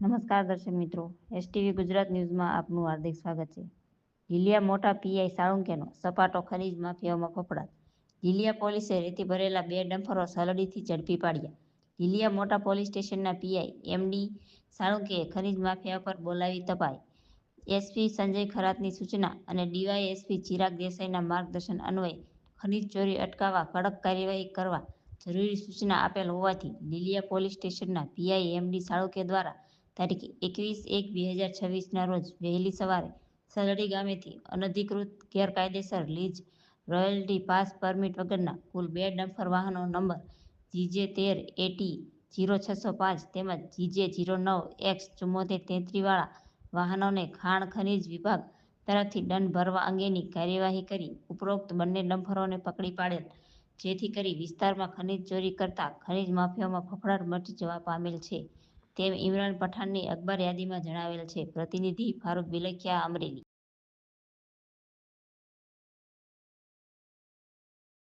નમસ્કાર દર્શક મિત્રો એસટીવી ગુજરાત ન્યૂઝમાં આપનું હાર્દિક સ્વાગત છે. લીલિયા મોટા પીઆઈ સાળુંકેનો સપાટો ખનીજ માફિયાઓમાં ફફડાટ. લીલિયા પોલીસે રેતી ભરેલા બે ડમ્ફરો સલડીથી ઝડપી પાડ્યા. લીલિયા મોટા પોલીસ સ્ટેશનના પીઆઈ એમડી સાળુંકેએ ખનીજ માફિયા પર બોલાવી તપાઈ. એસપી સંજય ખરાતની સૂચના અને ડીવાયએસપી ચિરાગ દેસાઈના માર્ગદર્શન અન્વયે ખનીજ ચોરી અટકાવવા કડક કાર્યવાહી કરવા જરૂરી સૂચના આપેલ હોવાથી લીલિયા પોલીસ સ્ટેશનના પીઆઈ એમડી સાળુકે દ્વારા તારીખ એકવીસ એક બે હજાર છવ્વીસના રોજ વહેલી સવારે સલડી ગામેથી અનધિકૃત ગેરકાયદેસર લીજ રોયલ્ટી પાસ પરમિટ વગરના કુલ બે ડમ્ફર વાહનો નંબર જીજે તેર એટી જીરો છસો પાંચ તેમજ જીજે જીરો નવ એક્સ ચુમ્મોતેર તેત્રીવાળા વાહનોને ખાણ ખનીજ વિભાગ તરફથી દંડ ભરવા અંગેની કાર્યવાહી કરી ઉપરોક્ત બંને ડમ્ફરોને પકડી પાડેલ, જેથી કરી વિસ્તારમાં ખનીજ ચોરી કરતા ખનીજ માફિયામાં ફફડાટ મચી જવા પામેલ છે. તેમ ઇમરાન પઠાણની અખબાર યાદીમાં જણાવેલ છે પ્રતિનિધિ ફારૂક બિલખિયા અમરેલી.